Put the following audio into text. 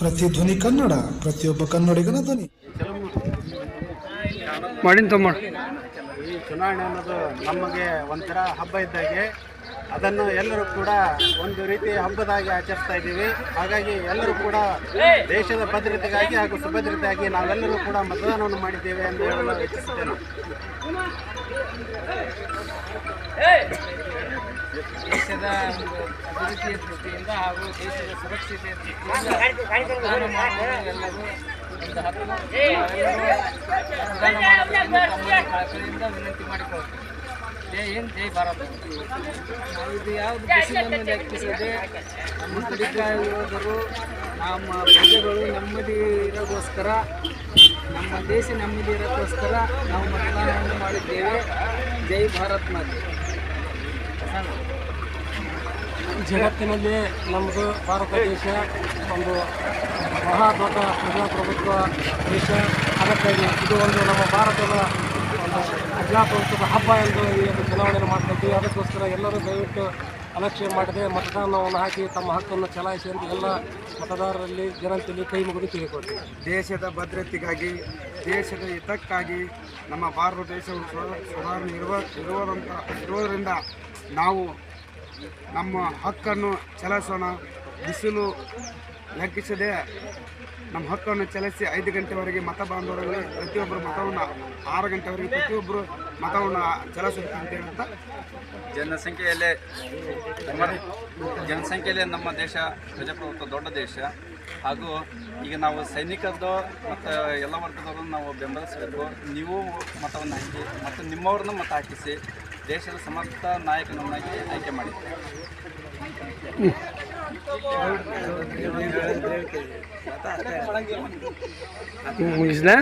ಧ್ವನಿ ಕನ್ನಡ ಪ್ರತಿಯೊಬ್ಬ ಕನ್ನಡಿಗನ ಧ್ವನಿ. ಮಾಡಿನ ತಮ್ಮ. ಈ ಚುನಾವಣೆ ಅನ್ನೋದು ನಮಗೆ ಒಂಥರ ಹಬ್ಬ ಇದ್ದಾಗೆ ಅದನ್ನು ಎಲ್ಲರೂ ಕೂಡ ಒಂದು ರೀತಿ ಹಬ್ಬದಾಗಿ ಆಚರಿಸ್ತಾ ಇದ್ದೀವಿ. ಹಾಗಾಗಿ ಎಲ್ಲರೂ ಕೂಡ ದೇಶದ ಭದ್ರತೆಗಾಗಿ ಹಾಗೂ ಸುಭದ್ರತೆಗಾಗಿ ನಾವೆಲ್ಲರೂ ಕೂಡ ಮತದಾನವನ್ನು ಮಾಡಿದ್ದೇವೆ ಎಂದು ಹೇಳಲು ಇಚ್ಛಿಸುತ್ತೇನೆ. ದೇಶದ ಅಭಿವೃದ್ಧಿಯ ದೃಷ್ಟಿಯಿಂದ ಹಾಗೂ ದೇಶದ ಸುರಕ್ಷತೆಯ ದೃಷ್ಟಿಯಿಂದ ವಿನಂತಿ ಮಾಡಿಕೊಳ್ತೀವಿ ಜೈ ಹಿಂದ್ ಜೈ ಭಾರತ್ ನಾವು ಇದು ಯಾವುದು ಬಿಸಿಲನ್ನು ಲೆಕ್ಕಿಸದೆ ನಮ್ಮ ಯೋಧರು ನಮ್ಮ ಪ್ರಜೆಗಳು ನೆಮ್ಮದಿ ಇರೋಗೋಸ್ಕರ ನಮ್ಮ ದೇಶ ನೆಮ್ಮದಿ ಇರೋಕ್ಕೋಸ್ಕರ ನಾವು ಮತದಾನವನ್ನು ಮಾಡಿದ್ದೇವೆ. ಜೈ ಭಾರತ್ ಮಾತೆ. ಜಗತ್ತಿನಲ್ಲಿ ನಮ್ಮದು ಭಾರತ ದೇಶ ಒಂದು ಮಹಾ ದೊಡ್ಡ ಪ್ರಜಾಪ್ರಭುತ್ವ ದೇಶ. ಅದಕ್ಕಾಗಿ ಇದು ಒಂದು ನಮ್ಮ ಭಾರತದ ಒಂದು ಪ್ರಜಾಪ್ರಭುತ್ವದ ಹಬ್ಬ ಎಂದು ಈ ಒಂದು ಚುನಾವಣೆಯನ್ನು ಮಾಡ್ತಿದ್ವಿ. ಅದಕ್ಕೋಸ್ಕರ ಎಲ್ಲರೂ ದಯವಿಟ್ಟು ಅಲಕ್ಷ್ಯ ಮಾಡದೆ. ಮತದಾನವನ್ನು ಹಾಕಿ ತಮ್ಮ ಹಕ್ಕನ್ನು ಚಲಾಯಿಸಿ ಅಂತ ಎಲ್ಲ ಮತದಾರರಲ್ಲಿ ಜನತೆಯಲ್ಲಿ ಕೈ ಮುಗಿದು ಕೇಳಿಕೊಳ್ತೀವಿ ದೇಶದ ಭದ್ರತೆಗಾಗಿ, ದೇಶದ ಹಿತಕ್ಕಾಗಿ ನಮ್ಮ ಭಾರತ ದೇಶವು ಸುಧಾರಣೆ ಇರುವ ಇರುವುದಂತ ಇರುವುದರಿಂದ ನಾವು ನಮ್ಮ ಹಕ್ಕನ್ನು ಚಲಾಯಿಸೋಣ. ಬಿಸಿಲು ಲೆಕ್ಕಿಸದೆ ನಮ್ಮ ಹಕ್ಕನ್ನು ಚಲಿಸಿ ಐದು ಗಂಟೆವರೆಗೆ ಮತ ಬಾಂಧವರಲ್ಲಿ ಪ್ರತಿಯೊಬ್ಬರು ಮತವನ್ನು ಆರು ಗಂಟೆವರೆಗೆ ಪ್ರತಿಯೊಬ್ಬರು ಮತವನ್ನು ಚಲಾಯಿಸುತ್ತಂತೆ ಅಂತ ಜನಸಂಖ್ಯೆಯಲ್ಲೇ ಜನಸಂಖ್ಯೆಯಲ್ಲೇ ನಮ್ಮ ದೇಶ ಪ್ರಜಾಪ್ರಭುತ್ವ ದೊಡ್ಡ ದೇಶ. ಹಾಗೂ ಈಗ ನಾವು ಸೈನಿಕರದ್ದು ಮತ್ತು ಎಲ್ಲ ವರ್ಗದವ್ರನ್ನ ನಾವು ಬೆಂಬಲಿಸಬೇಕು. ನೀವು ಮತವನ್ನು ಹಾಕಿ ಮತ್ತು ನಿಮ್ಮವ್ರನ್ನ ಮತ ಹಾಕಿಸಿ. ದೇಶದ ಸಮರ್ಥ ನಾಯಕನನ್ನಾಗಿ ಆಯ್ಕೆ ಮಾಡಿ ಮುಗಿಸ್ಲಾ?